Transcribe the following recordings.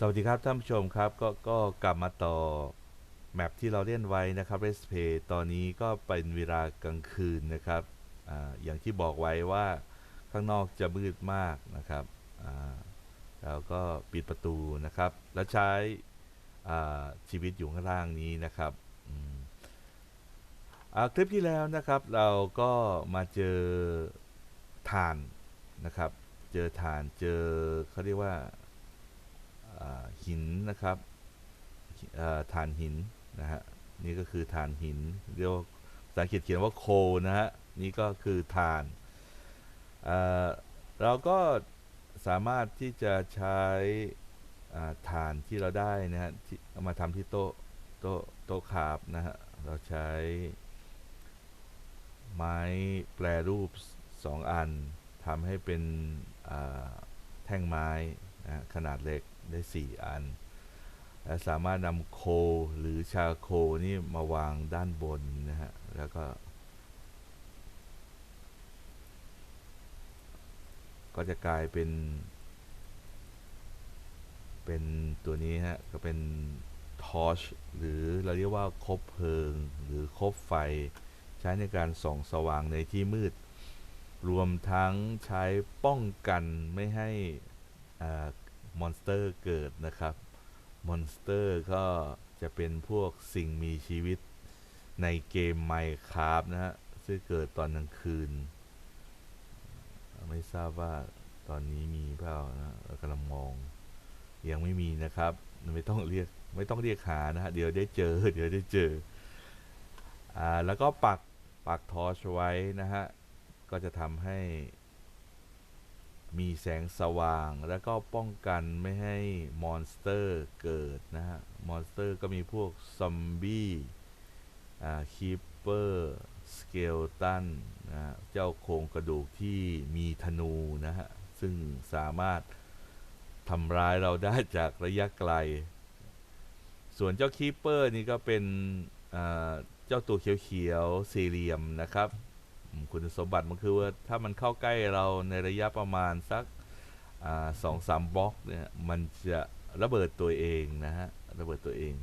สวัสดีครับท่านผู้ชมครับก็ก็กลับมาต่อ แมปที่เราเล่นไว้นะครับเรสเพย์ตอนนี้ก็เป็นเวลากลางคืนนะครับออย่างที่บอกไว้ว่าข้างนอกจะมืดมากนะครับอ่าแล้วก็ปิดประตูนะครับ แล้วใช้ชีวิตอยู่ข้างล่างนี้นะครับคลิปที่แล้วนะครับเราก็มาเจอถ่านนะครับ เจอถ่านเจอเขาเรียกว่า หินนะครับอ่านหินนะฮะนี่ก็คือถ่านหินเรียกว่าภาษาอังกฤษเขียนว่าโคนะฮะนี่ก็คือถ่านเราก็สามารถที่จะใช้อ่านที่เราได้นะฮะเอามาทำที่โต๊ะโต๊ะโต๊ะขาบนะฮะเราใช้ไม้แปรรูปสองอันทำให้เป็นแท่งไม้นะขนาดเล็ก ได้ 4 อัน และสามารถนำโคหรือชาโคนี่มาวางด้านบนนะฮะ แล้วก็ ก็จะกลายเป็น เป็นตัวนี้ฮะ ก็เป็นทอชหรือเราเรียกว่าคบเพลิง หรือคบไฟ ใช้ในการส่องสว่างในที่มืด รวมทั้งใช้ป้องกันไม่ให้อ่า มอนสเตอร์เกิดนะครับ มอนสเตอร์ก็จะเป็นพวกสิ่งมีชีวิตในเกม Minecraft นะฮะ ซึ่งเกิดตอนกลางคืน ไม่ทราบว่าตอนนี้มีเปล่านะเรากำลังมอง ยังไม่มีนะครับ ไม่ต้องเรียก ไม่ต้องเรียกหานะฮะ เดี๋ยวได้เจอ เดี๋ยวได้เจอ อ่า แล้วก็ปัก ปักทอชไว้นะฮะ ก็จะทำให้ มีแสงสว่างแล้วก็ป้องกันไม่ให้มอนสเตอร์เกิดนะฮะ มอนสเตอร์ก็มีพวกซอมบี้อ่าคีปเปอร์สเกลตันนะฮะเจ้าโครงกระดูกที่มีธนูนะฮะ ซึ่งสามารถทำร้ายเราได้จากระยะไกล ส่วนเจ้าคีปเปอร์นี่ก็เป็นอ่าเจ้าตัวเขียวๆสี่เหลี่ยมนะครับ คุณสมบัติมันคือว่าถ้ามันเข้าใกล้เราในระยะประมาณสักสองสามบล็อกเนี่ยมันจะระเบิดตัวเองนะฮะระเบิดตัวเอง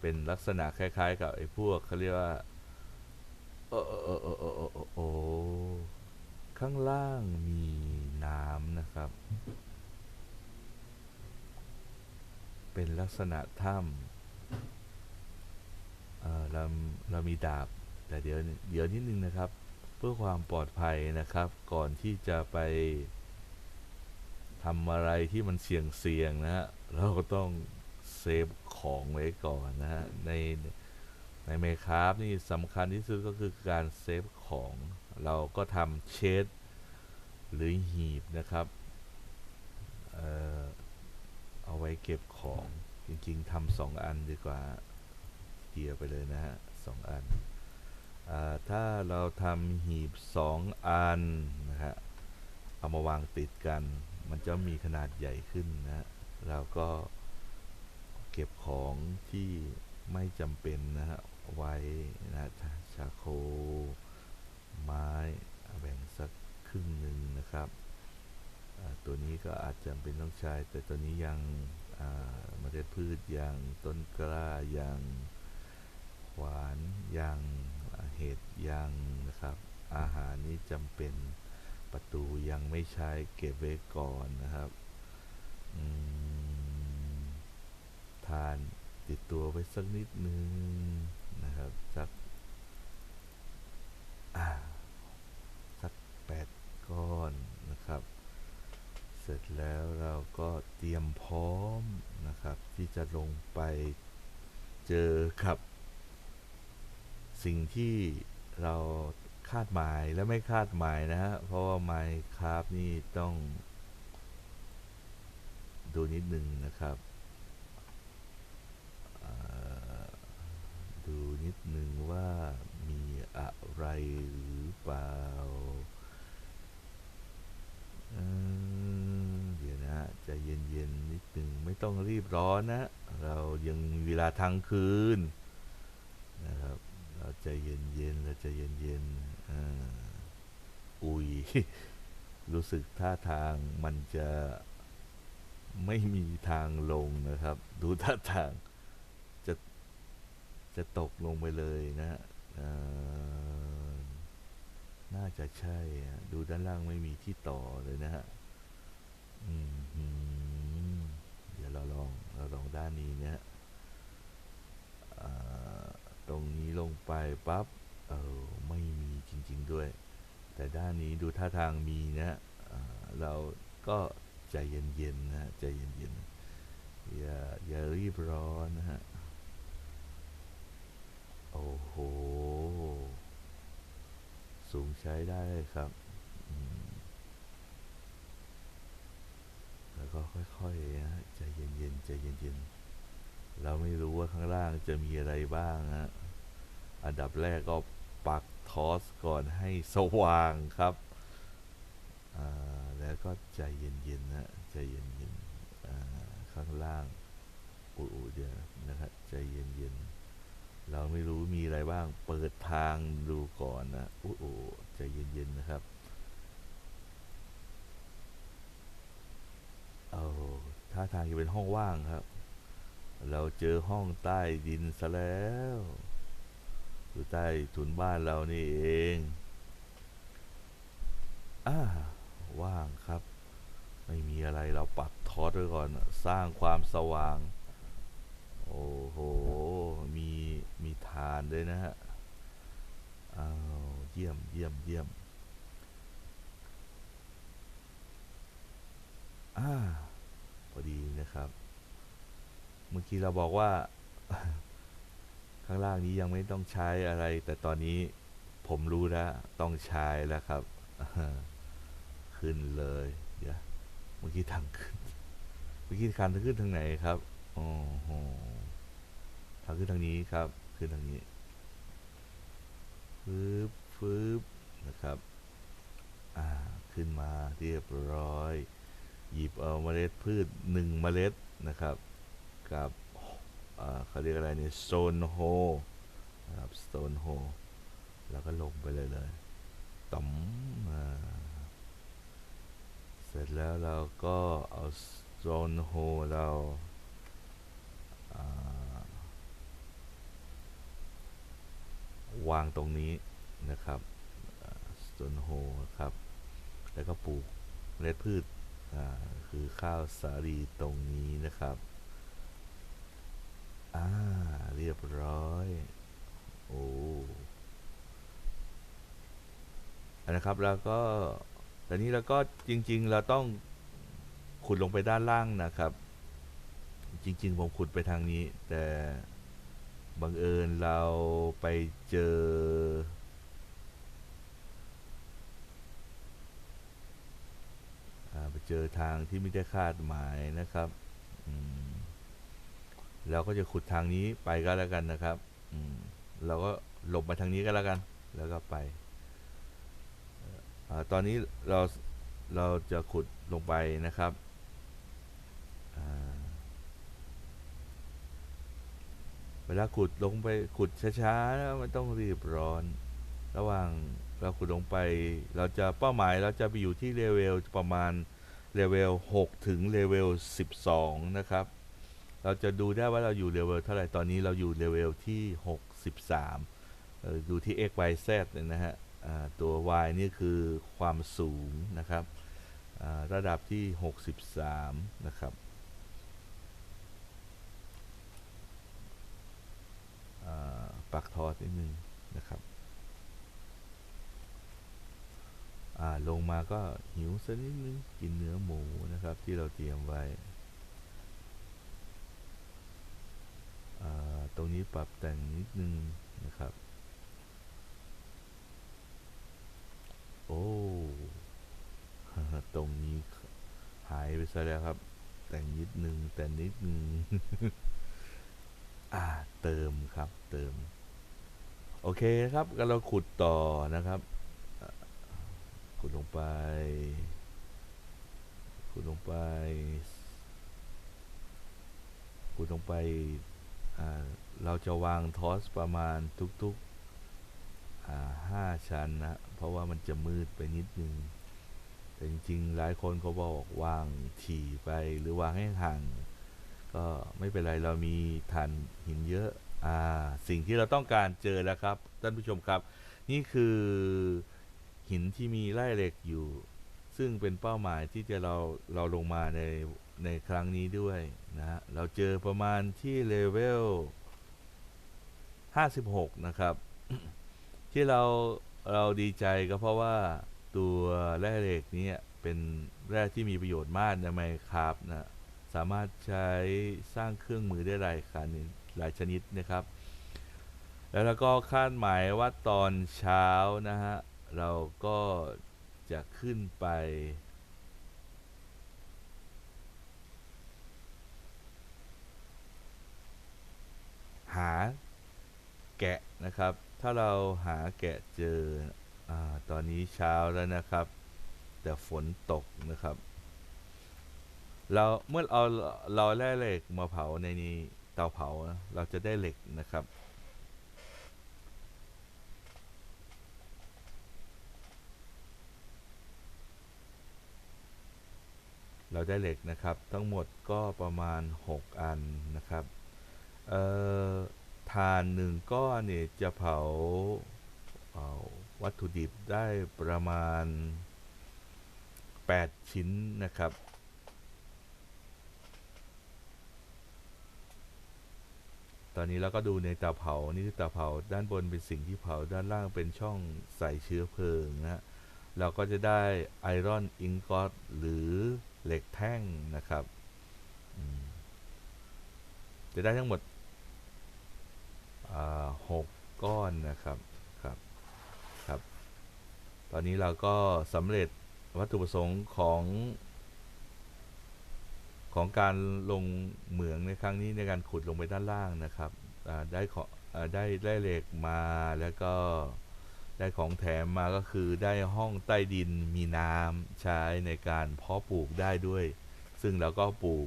เป็นลักษณะคล้าย ๆ กับไอ้พวกเขาเรียกว่าโอ้โอ้โอ้โอ้โอ้โอ้ข้างล่างมีน้ำนะครับ เป็นลักษณะถ้ำเออเราเรามีดาบแต่เดี๋ยวเดี๋ยวนิดนึงนะครับ พื่อความปลอดภัยนะครับ ก่อนที่จะไปทำอะไรที่มันเสี่ยงเสี่ยงๆนะฮะเราก็ต้องเซฟของไว้ก่อนนะฮะในในเมคาฟนี่สำคัญที่สุดก็คือการเซฟของ เราก็ทำเชดหรือหีบนะครับเอ่อเอาไว้เก็บของจริงๆทำสองอันดีกว่าเกียร์ไปเลยนะฮะสองอัน ถ้าเราทำหีบสองอันนะฮะเอามาวางติดกัน มันจะมีขนาดใหญ่ขึ้นนะฮะเราก็เก็บของที่ไม่จำเป็นนะฮะไว้นะฮะชาโค ไม้แบ่งสักครึ่งหนึ่งนะครับ ตัวนี้ก็อาจจำเป็นต้องใช้ แต่ตัวนี้ยังอ่าเมล็ดพืชยังต้นกล้ายังหวานยัง เห็ดยังนะครับ อาหารนี้จำเป็นประตูยังไม่ใช้เก็บไว้ก่อนนะครับทานติดตัวไว้สักนิดนึงนะครับสักสักแปดก้อนนะครับ เสร็จแล้วเราก็เตรียมพร้อมนะครับ ที่จะลงไปเจอกับ สิ่งที่เราคาดหมายและไม่คาดหมายนะฮะ เพราะว่าไมค์คราฟนี่ต้อง ดูนิดนึงนะครับดูนิดนึงว่ามีอะไรหรือเปล่าเดี๋ยวนะจะเย็นๆนิดนึงไม่ต้องรีบร้อนนะ เรายังมีเวลาทั้งคืนนะครับ เราใจเย็นๆเราใจเย็นๆอ่าอุย รู้สึกท่าทางมันจะไม่มีทางลงนะครับ ดูท่าทางจะจะตกลงไปเลยนะฮะน่าจะใช่อะดูด้านล่างไม่มีที่ต่อเลยนะฮะเดี๋ยวเราลอง เราลองด้านนี้นะฮะอ่า ตรงนี้ลงไปปั๊บเออไม่มีจริง ๆด้วย แต่ด้านนี้ดูท่าทางมีนะฮะอ่าเราก็ใจเย็นๆนะฮะใจเย็นๆอย่าอย่ารีบร้อนนะฮะโอ้โห สูงใช้ได้เลยครับ แล้วก็ค่อยๆนะใจเย็นๆใจเย็นๆ เราไม่รู้ว่าข้างล่างจะมีอะไรบ้างฮะอันดับแรกก็ปักทอสก่อนให้สว่างครับแล้วก็ใจเย็นๆนะใจเย็นๆข้างล่างอุยๆเดี๋ยวนะครับใจเย็นๆเราไม่รู้มีอะไรบ้างเปิดทางดูก่อนนะโอ้โหใจเย็นๆนะครับเอาท่าทางจะเป็นห้องว่างครับ เราเจอห้องใต้ดินซะแล้วอยู่ใต้ถุนบ้านเรานี่เองอ่าว่างครับ ไม่มีอะไรเราปักทอดไว้ก่อน สร้างความสว่าง โอ้โห มีมีทานด้วยนะฮะอ้าวเยี่ยมเยี่ยมเยี่ยมอ่าพอดีนะครับ มื่อกี้เราบอกว่า ข้างล่างนี้ยังไม่ต้องใช้อะไร แต่ตอนนี้ผมรู้แล้ว ต้องใช้แล้วครับ ขึ้นเลยเดี๋ยวเมื่อกี้ทางขึ้นเมื่อกี้คันขึ้นทางไหนครับโอ้โหทางขึ้นทางนี้ครับ ขึ้นทางนี้ฟืบฟืบนะครับ อ่า ขึ้นมาเรียบร้อย หยิบเอาเมล็ดพืชหนึ่งเมล็ดนะครับ กับเขาเรียกอะไรเนี่ย stone hole นะครับ stone hole แล้วก็ลงไปเลยเลยต๋อมอ่าเสร็จแล้วเราก็เอา stone hole เราอ่าวางตรงนี้นะครับสโตนโฮครับ แล้วก็ปลูกเมล็ดพืชคือข้าวสาลีตรงนี้นะครับ อ่า เรียบร้อย โอ้อันะครับแล้วก็ตอนนี้เราก็จริง ๆ เราต้องขุดลงไปด้านล่างนะครับ จริง ๆ ผมขุดไปทางนี้ แต่บังเอิญเราไปเจออไปเจอทางที่ไม่ได้คาดหมายนะครับ อืม เราก็จะขุดทางนี้ไปก็แล้วกันนะครับอืมเราก็หลบมาทางนี้ก็แล้วกัน แล้วก็ไปอตอนนี้เราเราจะขุดลงไปนะครับเวลาขุดลงไปขุดช้าๆนะไม่ต้องรีบร้อน ระหว่างเราขุดลงไป เราจะเป้าหมายเราจะไปอยู่ที่เลเวลประมาณเลเวล6ถึงเลเวล12 นะครับ เราจะดูได้ว่าเราอยู่เลเวลเท่าไหร่ ตอนนี้เราอยู่เลเวลที่ 63เอ่อดูที่ x y z เนี่ยนะฮะตัว y นี่คือความสูงนะครับระดับที่ 63 นะครับอ่าปักทอดนิดนึงนะครับลงมาก็หิวสักนิดนึง กินเนื้อหมูนะครับที่เราเตรียมไว้อ่า ตรงนี้ปรับแต่งนิดนึงนะครับ โอ้ตรงนี้หายไปซะแล้วครับ แต่งนิดนึงแต่นิดนึงอ่าเติมครับเติม โอเคครับก็เราขุดต่อนะครับ ขุดลงไป ขุดลงไป ขุดลงไป เราจะวางทอสประมาณทุกๆห้าชั้นนะเพราะว่ามันจะมืดไปนิดนึงแต่จริงๆหลายคนเขาบอกวางถี่ไปหรือวางให้ห่างก็ไม่เป็นไรเรามีถ่านหินเยอะอ่าสิ่งที่เราต้องการเจอแล้วครับท่านผู้ชมครับ นี่คือหินที่มีแร่เหล็กอยู่ ซึ่งเป็นเป้าหมายที่จะเราเราลงมาใน ในครั้งนี้ด้วยนะฮะเราเจอประมาณที่เลเวล 56 นะครับ ที่เราเราดีใจก็เพราะว่าตัวแร่เหล็กนี้เป็นแร่ที่มีประโยชน์มากในไมครับนะสามารถใช้สร้างเครื่องมือได้หลายคันหลายชนิดนะครับ แล้วเราก็คาดหมายว่าตอนเช้านะฮะ เราก็จะขึ้นไป หา แกะนะครับ ถ้าเราหาแกะเจออตอนนี้เช้าแล้วนะครับ แต่ฝนตกนะครับ เราเมื่อเอาเราแร่เหล็กมาเผาในนี้เตาเผานะเราจะได้เหล็กนะครับเราได้เหล็กนะครับ ทั้งหมดก็ประมาณ 6 อันนะครับ เอ่อ ทานหนึ่งก้อนเนี่ยจะเผาเอ่อวัตถุดิบได้ประมาณ 8 ชิ้นนะครับ ตอนนี้เราก็ดูในเตาเผา นี่คือเตาเผาด้านบนเป็นสิ่งที่เผาด้านล่างเป็นช่องใส่เชื้อเพลิงนะเราก็จะได้ไอรอนอิงกอตหรือเหล็กแท่งนะครับ จะได้ทั้งหมด หกก้อนนะครับครับครับ ตอนนี้เราก็สำเร็จวัตถุประสงค์ของ ของการลงเหมืองในครั้งนี้ในการขุดลงไปด้านล่างนะครับได้ขออได้ได้เหล็กมาแล้วก็ได้ของแถมมาก็คือได้ห้องใต้ดินมีน้ำใช้ในการเพาะปลูกได้ด้วย ซึ่งเราก็ปลูก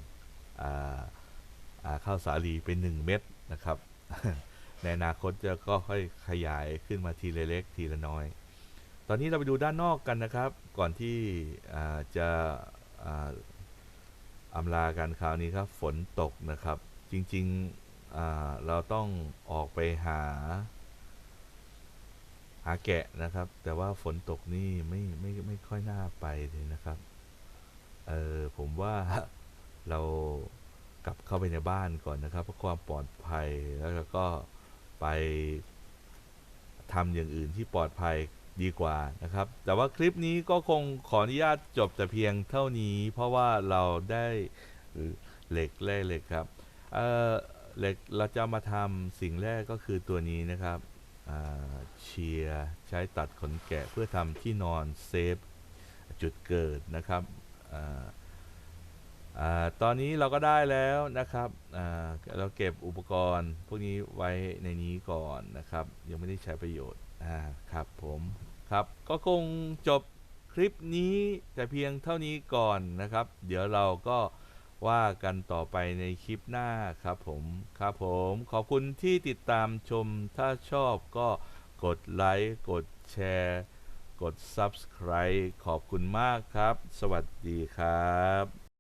ข้าวสาลีเป็นหนึ่งเม็ดนะครับ ในอนาคตจะก็ค่อยขยายขึ้นมาทีละเล็กทีละน้อย ตอนนี้เราไปดูด้านนอกกันนะครับ ก่อนที่จะอำลากันคราวนี้ครับฝนตกนะครับ จริงๆเราต้องออกไปหา หาแกะนะครับ แต่ว่าฝนตกนี่ไม่ไม่ไม่ค่อยน่าไปเลยนะครับเออผมว่าเรากลับเข้าไปในบ้านก่อนนะครับ เพื่อความปลอดภัยแล้วก็ ไปทำอย่างอื่นที่ปลอดภัยดีกว่านะครับ แต่ว่าคลิปนี้ก็คงขออนุญาตจบแต่เพียงเท่านี้ เพราะว่าเราได้เหล็กแร่เหล็กครับเออเหล็กเราจะมาทำสิ่งแรกก็คือตัวนี้นะครับเชียร์ใช้ตัดขนแกะเพื่อทำที่นอนเซฟจุดเกิดนะครับ ตอนนี้เราก็ได้แล้วนะครับเราเก็บอุปกรณ์พวกนี้ไว้ในนี้ก่อนนะครับ ยังไม่ได้ใช้ประโยชน์ครับผมครับก็คงจบคลิปนี้แต่เพียงเท่านี้ก่อนนะครับ เดี๋ยวเราก็ว่ากันต่อไปในคลิปหน้าครับผมครับผมขอบคุณที่ติดตามชมถ้าชอบก็กดไลค์กดแชร์ กด Subscribe ขอบคุณมากครับ สวัสดีครับ